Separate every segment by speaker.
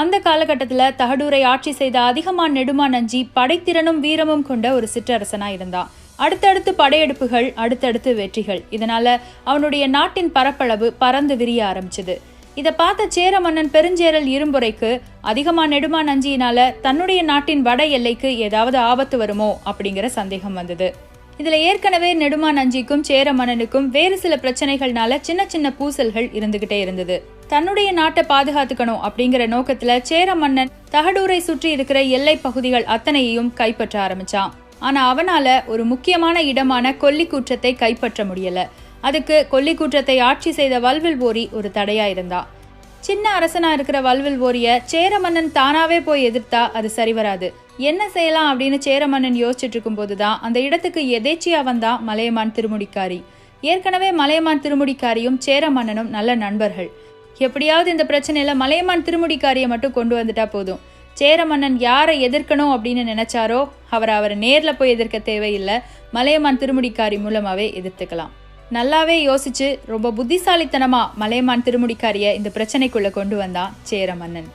Speaker 1: அந்த காலகட்டத்தில் தகடூரை ஆட்சி செய்த அதிகமான் நெடுமா நஞ்சி படைத்திறனும் வீரமும் கொண்ட ஒரு சிற்றரசனாக இருந்தான் அடுத்தடுத்து படையெடுப்புகள் அடுத்தடுத்து வெற்றிகள். இதனால அவனுடைய நாட்டின் பரப்பளவு பறந்து விரிய ஆரம்பிச்சது. இதை பார்த்த சேர மன்னன் பெருஞ்சேரல் இரும்புரைக்கு அதிகமா நெடுமா நஞ்சியினால தன்னுடைய நாட்டின் வட எல்லைக்கு ஏதாவது ஆபத்து வருமோ? அப்படிங்கிற சந்தேகம் வந்தது. இதுல ஏற்கனவே நெடுமா நஞ்சிக்கும் சேர மன்னனுக்கும் வேறு சில பிரச்சனைகள்னால சின்ன சின்ன பூசல்கள் இருந்துகிட்டே இருந்தது. தன்னுடைய நாட்டை பாதுகாத்துக்கணும் அப்படிங்கிற நோக்கத்துல சேர மன்னன் தகடூரை சுற்றி இருக்கிற எல்லை பகுதிகள் அத்தனையையும் கைப்பற்ற ஆரம்பிச்சான். ஆனா அவனால ஒரு முக்கியமான இடமான கொல்லிக்கூற்றத்தை கைப்பற்ற முடியல. அதுக்கு கொல்லிக்கூற்றத்தை ஆட்சி செய்த வல்வில் ஓரி ஒரு தடையா இருந்தா. சின்ன அரசனா இருக்கிற வல்வில் ஓரிய சேர மன்னன் தானாவே போய் எதிர்த்தா அது சரிவராது என்ன செய்யலாம் அப்படின்னு சேர மன்னன் யோசிச்சுட்டு இருக்கும்போது தான் அந்த இடத்துக்கு எதேச்சியா வந்தா மலையமான் திருமுடிக்காரி. ஏற்கனவே மலையமான் திருமுடிக்காரியும் சேர மன்னனும் நல்ல நண்பர்கள். எப்படியாவது இந்த பிரச்சனையில மலையமான் திருமுடிக்காரியை மட்டும் கொண்டு வந்துட்டா போதும். சேர மன்னன் யாரை எதிர்க்கணும் அப்படின்னு நினைச்சாரோ அவரை அவரை நேரில் போய் எதிர்க்க தேவையில்லை. மலையமான் திருமுடிக்காரி மூலமாகவே எதிர்த்துக்கலாம். நல்லாவே யோசிச்சு ரொம்ப புத்திசாலித்தனமா மலையமான் திருமுடிக்காரிய இந்த பிரச்சனைக்குள்ள கொண்டு வந்தான் சேர மன்னன்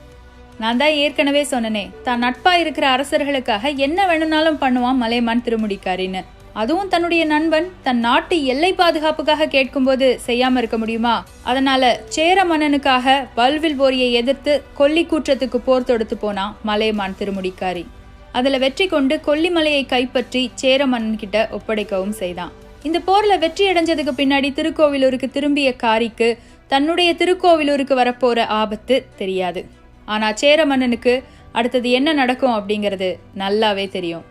Speaker 1: நான் தான் ஏற்கனவே சொன்னனே தான் நட்பா இருக்கிற அரசர்களுக்காக என்ன வேணும்னாலும் பண்ணுவான் மலையமான் திருமுடிக்காரின்னு. அதுவும் தன்னுடைய நண்பன் தன் நாட்டு எல்லை பாதுகாப்புக்காக கேட்கும்போது செய்யாம இருக்க முடியுமா? அதனால சேர மன்னனுக்காக வல்வில் போரியை எதிர்த்து கொல்லிக்கூற்றத்துக்கு போர் தொடுத்து போனான் மலையமான் திருமுடிக்காரி. அதுல வெற்றி கொண்டு கொல்லிமலையை கைப்பற்றி சேர மன்னன் கிட்ட ஒப்படைக்கவும் செய்தான். இந்த போர்ல வெற்றி அடைஞ்சதுக்கு பின்னாடி திருக்கோவிலூருக்கு திரும்பிய காரிக்கு தன்னுடைய திருக்கோவிலூருக்கு வரப்போற ஆபத்து தெரியாது. ஆனா சேர மன்னனுக்கு அடுத்தது என்ன நடக்கும் அப்படிங்கிறது நல்லாவே தெரியும்.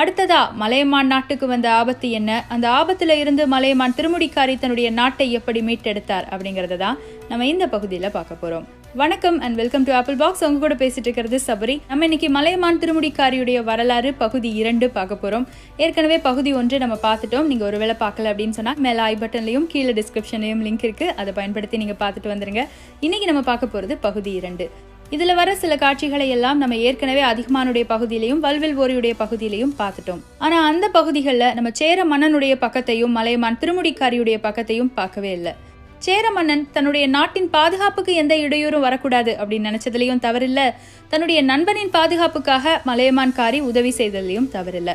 Speaker 1: அடுத்ததா மலையமான் நாட்டுக்கு வந்த ஆபத்து என்ன? அந்த ஆபத்துல இருந்து மலையமான் திருமுடிக்காரி தன்னுடைய நாட்டை எப்படி மீட்டெடுத்தார் அப்படிங்கறத தான் நம்ம இந்த பகுதியில பார்க்க போறோம். வணக்கம் and welcome to Apple Box உங்க கூட பேசிட்டு இருக்கிறது சபரி. நம்ம இன்னைக்கு மலையமான் திருமுடிக்காரியுடைய வரலாறு பகுதி இரண்டு பார்க்க போறோம். ஏற்கனவே பகுதி ஒன்று நம்ம பார்த்துட்டோம். நீங்க ஒருவேளை பார்க்கல அப்படின்னு சொன்னா மேல ஐ பட்டன்லயும் கீழே டிஸ்கிரிப்ஷன்லயும் லிங்க் இருக்கு. அதை பயன்படுத்தி நீங்க பார்த்துட்டு வந்துருங்க. இன்னைக்கு நம்ம பார்க்க போறது பகுதி இரண்டு. இதுல வர சில காட்சிகளை எல்லாம் நம்ம ஏற்கனவே அதிகமானுடைய பகுதியிலையும் வல்வில் ஓரியுடைய பகுதியிலையும் பார்த்துட்டோம். ஆனா அந்த பகுதிகளில் நம்ம சேர மன்னனுடைய பக்கத்தையும் மலையமான் திருமுடிக்காரியுடைய பக்கத்தையும் பார்க்கவே இல்லை. சேர மன்னன் தன்னுடைய நாட்டின் பாதுகாப்புக்கு எந்த இடையூறும் வரக்கூடாது அப்படின்னு நினைச்சதுலயும் தவறில்ல. தன்னுடைய நண்பனின் பாதுகாப்புக்காக மலையமான் காரி உதவி செய்ததுலயும் தவறில்ல.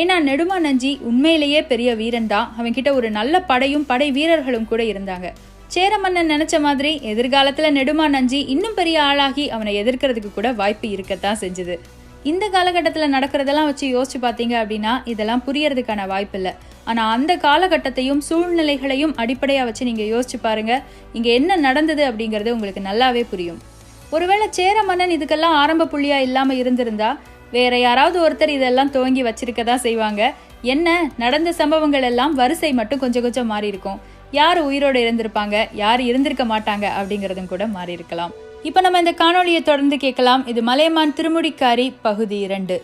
Speaker 1: ஏன்னா நெடுமா நஞ்சி உண்மையிலேயே பெரிய வீரன் தான் அவன்கிட்ட ஒரு நல்ல படையும் படை வீரர்களும் கூட இருந்தாங்க. சேர மன்னன் நினைச்ச மாதிரி எதிர்காலத்துல நெடுமா நஞ்சி இன்னும் பெரிய ஆளாகி அவனை எதிர்க்கிறதுக்கு கூட வாய்ப்பு இருக்கத்தான் செஞ்சது. இந்த காலகட்டத்தில் நடக்கிறதெல்லாம் வச்சு யோசிச்சு பார்த்தீங்க அப்படின்னா இதெல்லாம் புரியறதுக்கான வாய்ப்பு இல்லை. ஆனால் அந்த காலகட்டத்தையும் சூழ்நிலைகளையும் அடிப்படையாக வச்சு நீங்கள் யோசிச்சு பாருங்க. இங்கே என்ன நடந்தது அப்படிங்கிறது உங்களுக்கு நல்லாவே புரியும். ஒருவேளை சேர மன்னன் இதுக்கெல்லாம் ஆரம்ப புள்ளியாக இல்லாமல் இருந்திருந்தா வேற யாராவது ஒருத்தர் இதெல்லாம் துவங்கி வச்சிருக்க தான் செய்வாங்க. என்ன நடந்த சம்பவங்கள் எல்லாம் வரிசை மட்டும் கொஞ்சம் கொஞ்சம் மாறி இருக்கும் யார் உயிரோடு இருந்திருப்பாங்க யார் இருந்திருக்க மாட்டாங்க அப்படிங்கிறதும் கூட மாறி இருக்கலாம். இப்போ நம்ம இந்த காணொளியை தொடர்ந்து கேட்கலாம். இது மலையமான் திருமுடிக்காரி பகுதி இரண்டு.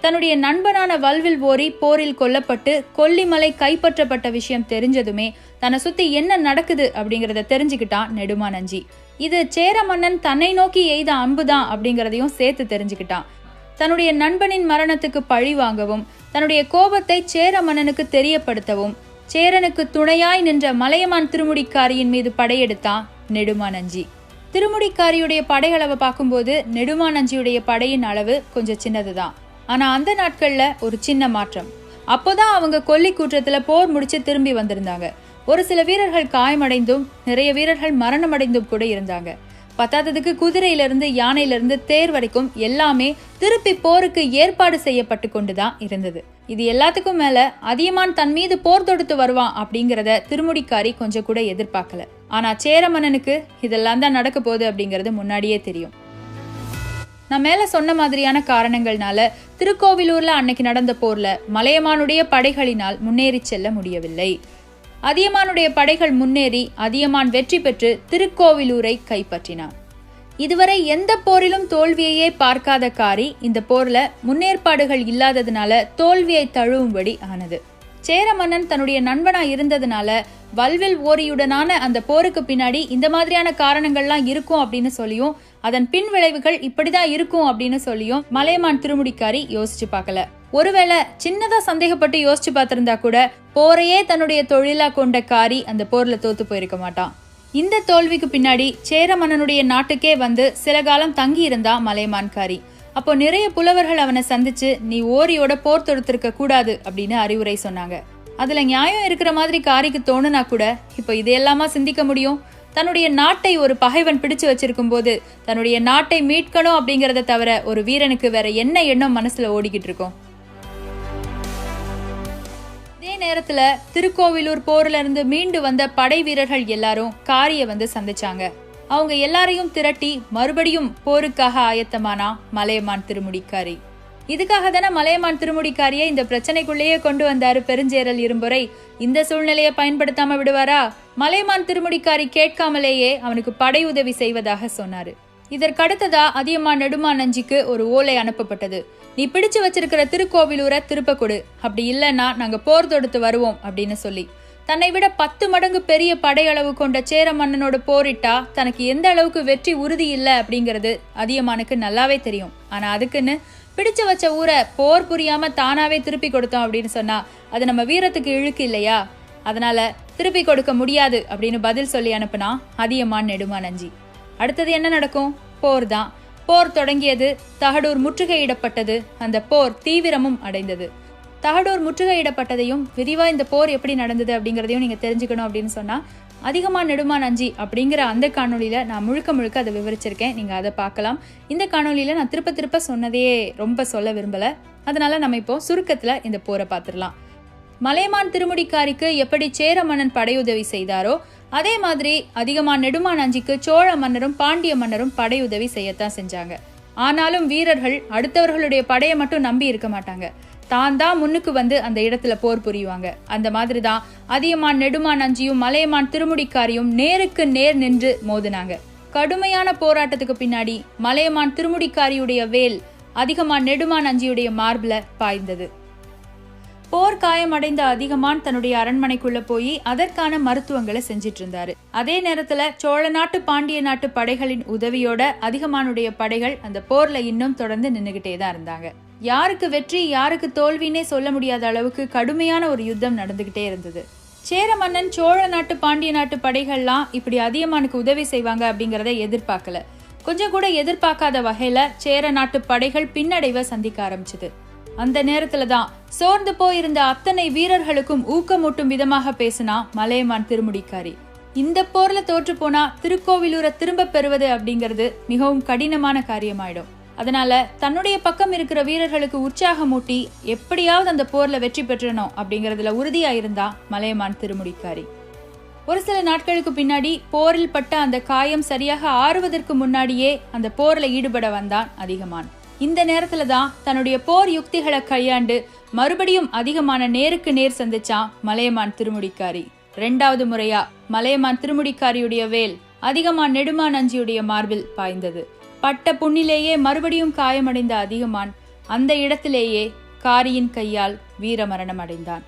Speaker 1: தன்னுடைய நண்பனான வல்வில் ஓரி போரில் கொல்லப்பட்டு கொல்லிமலை கைப்பற்றப்பட்ட விஷயம் தெரிஞ்சதுமே தன்னை சுத்தி என்ன நடக்குது அப்படிங்கறத தெரிஞ்சுக்கிட்டான் நெடுமானஞ்சி. இது சேர மன்னன் தன்னை நோக்கி எய்த அம்புதான் அப்படிங்கறதையும் சேர்த்து தெரிஞ்சுக்கிட்டான். தன்னுடைய நண்பனின் மரணத்துக்கு பழி வாங்கவும் தன்னுடைய கோபத்தை சேர மன்னனுக்கு தெரியப்படுத்தவும் சேரனுக்கு துணையாய் நின்ற மலையமான் திருமுடிக்காரியின் மீது படையெடுத்தான் நெடுமானஞ்சி. திருமுடிக்காரியுடைய படையளவை பார்க்கும்போது நெடுமானஞ்சியுடைய படையின் அளவு கொஞ்சம் சின்னதுதான். ஆனா அந்த நாட்கள்ல ஒரு சின்ன மாற்றம். அப்போதான் அவங்க கொல்லி கூற்றத்துல போர் முடிச்சு திரும்பி வந்திருந்தாங்க. ஒரு சில வீரர்கள் காயமடைந்தும் நிறைய வீரர்கள் மரணமடைந்தும் கூட இருந்தாங்க. பத்தாததுக்கு குதிரையிலிருந்து யானையிலிருந்து தேர் வரைக்கும் எல்லாமே திருப்பி போருக்கு ஏற்பாடு செய்யப்பட்டு கொண்டுதான் இருந்தது. இது எல்லாத்துக்கும் மேல அதியமான் தன் மீது போர் தொடுத்து வருவான் அப்படிங்கறத திருமுடிக்காரி கொஞ்சம் கூட எதிர்பார்க்கல. ஆனா சேரமன்னனுக்கு இதெல்லாம் தான் நடக்க போகுது அப்படிங்கறது முன்னாடியே தெரியும். நான் மேல சொன்ன மாதிரியான காரணங்கள்னால திருக்கோவிலூர்ல அன்னைக்கு நடந்த போர்ல மலையமானுடைய படைகளினால் முன்னேறி செல்ல முடியவில்லை. அதியமானுடைய படைகள் முன்னேறி அதியமான் வெற்றி பெற்று திருக்கோவிலூரை கைப்பற்றினான் இதுவரை எந்த போரிலும் தோல்வியையே பார்க்காத காரி இந்த போர்ல முன்னேற்பாடுகள் இல்லாததுனால தோல்வியை தழுவும்படி ஆனது. சேர மன்னன் தன்னுடைய நண்பனா இருந்ததுனால வல்வில் ஓரியுடனான அந்த போருக்கு பின்னாடி இந்த மாதிரியான காரணங்கள்லாம் இருக்கும் அப்படின்னு சொல்லியும் அதன் பின் விளைவுகள் இப்படிதான் இருக்கும் அப்படின்னு சொல்லியும் மலையமான் திருமுடிக்காரி யோசிச்சு பார்க்கல. ஒருவேளை சின்னதா சந்தேகப்பட்டு யோசிச்சு பார்த்திருந்தா கூட போரையே தன்னுடைய தொழிலா கொண்ட காரி அந்த போர்ல தோத்து போயிருக்க மாட்டான். இந்த தோல்விக்கு பின்னாடி சேர மன்னனுடைய நாட்டுக்கே வந்து சில காலம் தங்கி இருந்தா மலைமான்காரி அப்போ நிறைய புலவர்கள் அவனை சந்திச்சு நீ ஓரியோட போர் தொடுத்திருக்க கூடாது அப்படின்னு அறிவுரை சொன்னாங்க. அதுல நியாயம் இருக்கிற மாதிரி காரிக்கு தோணுனா கூட இப்போ இதையெல்லாமா சிந்திக்க முடியும்? தன்னுடைய நாட்டை ஒரு பகைவன் பிடிச்சு வச்சிருக்கும் போது தன்னுடைய நாட்டை மீட்கணும் அப்படிங்கறத தவிர ஒரு வீரனுக்கு வேற என்ன எண்ணம் மனசுல ஓடிக்கிட்டு இருக்கும்? இதே நேரத்துல திருக்கோவிலூர் போர்ல இருந்து மீண்டு வந்த படை வீரர்கள் எல்லாரும் காரிய வந்து சந்திச்சாங்க. அவங்க எல்லாரையும் திரட்டி மறுபடியும் போருக்காக ஆயத்தமானா மலையமான் திருமுடிக்காரி. இதுக்காக தானே மலையமான் திருமுடிக்காரியை இந்த பிரச்சனைக்குள்ளேயே கொண்டு வந்தாரு பெருஞ்சேரல் இரும்புரை இந்த சூழ்நிலையை பயன்படுத்தாம விடுவாரா? மலையமான் திருமுடிக்காரி கேட்காமலேயே அவனுக்கு படை உதவி செய்வதாக சொன்னாரு. இதற்கடுத்ததா அதியமான் நெடுமா நஞ்சிக்கு ஒரு ஓலை அனுப்பப்பட்டது. நீ பிடிச்சு வச்சிருக்கிற திருக்கோவிலூரை திருப்ப கொடு. அப்படி இல்லைன்னா நாங்க போர் தொடுத்து வருவோம் அப்படின்னு சொல்லி. தன்னை விட பத்து மடங்கு பெரிய படையளவு கொண்ட சேர மன்னனோட போரிட்டா தனக்கு எந்த அளவுக்கு வெற்றி உறுதி இல்லை அப்படிங்கிறது அதியமானுக்கு நல்லாவே தெரியும். ஆனா அதுக்குன்னு பிடிச்சு வச்ச ஊரை போர் புரியாம தானாவே திருப்பி கொடுத்தோம் அப்படின்னு சொன்னா அது நம்ம வீரத்துக்கு இழுக்கு இல்லையா? அதனால திருப்பி கொடுக்க முடியாது அப்படின்னு பதில் சொல்லி அனுப்புனா அதியமான் நெடுமானஞ்சி அடுத்தது என்ன நடக்கும்? போர் தான். போர் தொடங்கியது தகடூர் முற்றுகையிடப்பட்டது. அந்த போர் தீவிரமும் அடைந்தது. தகடூர் முற்றுகையிடப்பட்டதையும் விரிவாக இந்த போர் எப்படி நடந்தது அப்படிங்கிறதையும் நீங்கள் தெரிஞ்சுக்கணும் அப்படின்னு சொன்னால் அதிகமாக நெடுமா நஞ்சி அப்படிங்கிற அந்த காணொலியில் நான் முழுக்க முழுக்க அதை விவரிச்சிருக்கேன். நீங்கள் அதை பார்க்கலாம். இந்த காணொலியில் நான் திருப்ப திருப்ப சொன்னதையே ரொம்ப சொல்ல விரும்பல. அதனால் நம்ம இப்போ சுருக்கத்தில் இந்த போரை பார்த்துடலாம். மலையமான் திருமுடிக்காரிக்கு எப்படி சேர மன்னன் படையுதவி செய்தாரோ அதே மாதிரி அதிகமாக நெடுமா அஞ்சிக்கு சோழ மன்னரும் பாண்டிய மன்னரும் படையுதவி செய்யத்தான் செஞ்சாங்க. ஆனாலும் வீரர்கள் அடுத்தவர்களுடைய படையை மட்டும் நம்பி இருக்க மாட்டாங்க. தான் தான் முன்னுக்கு வந்து அந்த இடத்துல போர் புரியுவாங்க அந்த மாதிரி தான் அதியமான் நெடுமான் அஞ்சியும் மலையமான் திருமுடிக்காரியும் நேருக்கு நேர் நின்று மோதினாங்க. கடுமையான போராட்டத்துக்கு பின்னாடி மலையமான் திருமுடிக்காரியுடைய வேல் அதிகமான் நெடுமான் அஞ்சியுடைய மார்பில் பாய்ந்தது. போர் காயமடைந்த அதிகமான் தன்னுடைய அரண்மனைக்குள்ள போய் அதற்கான மருத்துவங்களை செஞ்சிட்டு இருந்தாரு அதே நேரத்துல சோழ நாட்டு பாண்டிய நாட்டு படைகளின் உதவியோட அதிகமானுடைய படைகள் அந்த போர்ல இன்னும் தொடர்ந்து நின்றுகிட்டே தான் இருந்தாங்க. யாருக்கு வெற்றி யாருக்கு தோல்வின்னே சொல்ல முடியாத அளவுக்கு கடுமையான ஒரு யுத்தம் நடந்துக்கிட்டே இருந்தது. சேர மன்னன் சோழ நாட்டு பாண்டிய நாட்டு படைகள்லாம் இப்படி அதியமானுக்கு உதவி செய்வாங்க அப்படிங்கிறத எதிர்பார்க்கல. கொஞ்சம் கூட எதிர்பார்க்காத வகையில சேர நாட்டு படைகள் பின்னடைவை சந்திக்க ஆரம்பிச்சது. அந்த நேரத்துல தான் சோர்ந்து போயிருந்த அத்தனை வீரர்களுக்கும் ஊக்கமூட்டும் விதமாக பேசினா மலையமான் திருமுடிக்காரி. இந்த போர்ல தோற்று போனா திருக்கோவிலூரை திரும்ப பெறுவது அப்படிங்கிறது மிகவும் கடினமான காரியமாயிடும். அதனால தன்னுடைய பக்கம் இருக்கிற வீரர்களுக்கு உற்சாகமூட்டி எப்படியாவது அந்த போர்ல வெற்றி பெற்றணும் அப்படிங்கறதுல உறுதியா இருந்தா மலையமான் திருமுடிக்காரி. ஒரு சில நாட்களுக்கு பின்னாடி போரில் பட்ட அந்த காயம் சரியாக ஆறுவதற்கு முன்னாடியே அந்த போர்ல ஈடுபட வந்தான் அதிகமான். இந்த நேரத்துல தான் தன்னுடைய போர் யுக்திகளை கையாண்டு மறுபடியும் அதிகமான நேருக்கு நேர் சந்திச்சான் மலையமான் திருமுடிக்காரி. ரெண்டாவது முறையா மலையமான் திருமுடிக்காரியுடைய வேல் அதிகமான் நெடுமான் அஞ்சியுடைய மார்பில் பாய்ந்தது. பட்ட புண்ணிலேயே மறுபடியும் காயமடைந்த அதிகமான் அந்த இடத்திலேயே காரியின் கையால் வீரமரணம் அடைந்தான்.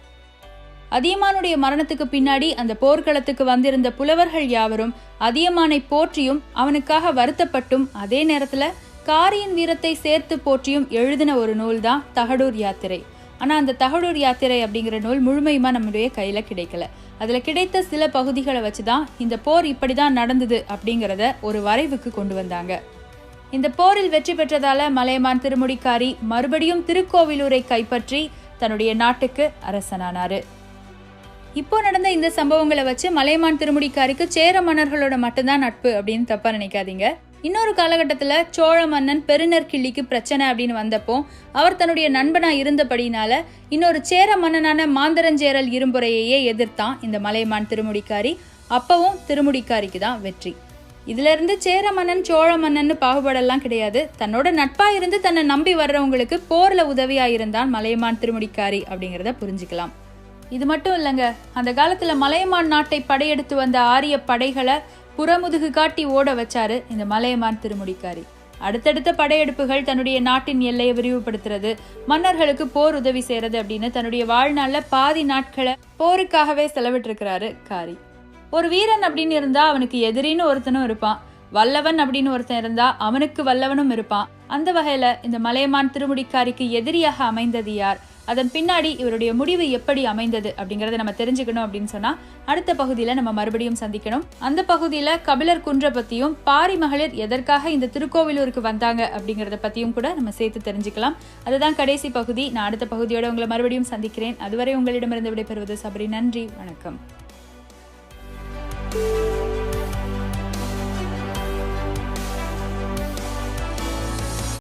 Speaker 1: அதியமானுடைய மரணத்துக்கு பின்னாடி அந்த போர்க்களத்துக்கு வந்திருந்த புலவர்கள் யாவரும் அதியமானை போற்றியும் அவனுக்காக வருத்தப்பட்டும் அதே நேரத்துல காரியின் வீரத்தை சேர்த்து போற்றியும் எழுதின ஒரு நூல் தான் தகடூர் யாத்திரை. ஆனா அந்த தகடூர் யாத்திரை அப்படிங்கிற நூல் முழுமையுமா நம்முடைய கையில கிடைக்கல. அதுல கிடைத்த சில பகுதிகளை வச்சுதான் இந்த போர் இப்படிதான் நடந்தது அப்படிங்கறத ஒரு வரைவுக்கு கொண்டு வந்தாங்க. இந்த போரில் வெற்றி பெற்றதால மலையமான் திருமுடிக்காரி மறுபடியும் திருக்கோவிலூரை கைப்பற்றி தன்னுடைய நாட்டுக்கு அரசனானாரு. இப்போ நடந்த இந்த சம்பவங்களை வச்சு மலையமான் திருமுடிக்காரிக்கு சேர மன்னர்களோட மட்டும்தான் நட்பு அப்படின்னு தப்பா நினைக்காதீங்க. இன்னொரு காலகட்டத்தில் சோழ மன்னன் பெருநற்கிள்ளிக்கு பிரச்சனை அப்படின்னு வந்தப்போ அவர் தன்னுடைய நண்பனா இருந்தபடினால இன்னொரு சேர மன்னனான மாந்தரஞ்சேரல் இரும்புரையையே எதிர்த்தான் இந்த மலையமான் திருமுடிக்காரி. அப்பவும் திருமுடிக்காரிக்கு தான் வெற்றி. இதுல இருந்து சேர மன்னன் சோழ மன்னன் பாகுபாடெல்லாம் கிடையாது. தன்னோட நட்பா இருந்து தன்னை நம்பி வர்றவங்களுக்கு போர்ல உதவியா இருந்தான் மலையமான் திருமுடிக்காரி அப்படிங்கிறத புரிஞ்சுக்கலாம். இது மட்டும் இல்லைங்க அந்த காலத்துல மலையமான் நாட்டை படையெடுத்து வந்த ஆரிய படைகளை புறமுதுகு காட்டி ஓட வச்சாரு இந்த மலையமான் திருமுடிக்காரி. அடுத்தடுத்த படையெடுப்புகள் தன்னுடைய நாட்டின் எல்லையை விரிவுபடுத்துறது மன்னர்களுக்கு போர் உதவி செய்யறது அப்படின்னு தன்னுடைய வாழ்நாளில் பாதி நாட்களை போருக்காகவே செலவிட்டிருக்கிறாரு காரி. ஒரு வீரன் அப்படின்னு இருந்தா அவனுக்கு எதிரின்னு ஒருத்தனும் இருப்பான். வல்லவன் அப்படின்னு ஒருத்தன் இருந்தா அவனுக்கு வல்லவனும் இருப்பான். அந்த வகையில இந்த மலையமான் திருமுடிக்காரிக்கு எதிரியாக அமைந்தது யார்? அதன் பின்னாடி இவருடைய முடிவு எப்படி அமைந்தது அப்படிங்கறத நம்ம தெரிஞ்சுக்கணும் அப்படின்னு சொன்னா அடுத்த பகுதியில நம்ம மறுபடியும் சந்திக்கணும். அந்த பகுதியில கபிலர் குன்ற பத்தியும் பாரி மகளிர் எதற்காக இந்த திருக்கோவிலூருக்கு வந்தாங்க அப்படிங்கறத பத்தியும் கூட நம்ம சேர்த்து தெரிஞ்சுக்கலாம். அதுதான் கடைசி பகுதி. நான் அடுத்த பகுதியோட உங்களை மறுபடியும் சந்திக்கிறேன். அதுவரை உங்களிடமிருந்து விடைபெறுவது சபரி. நன்றி. வணக்கம். Bye.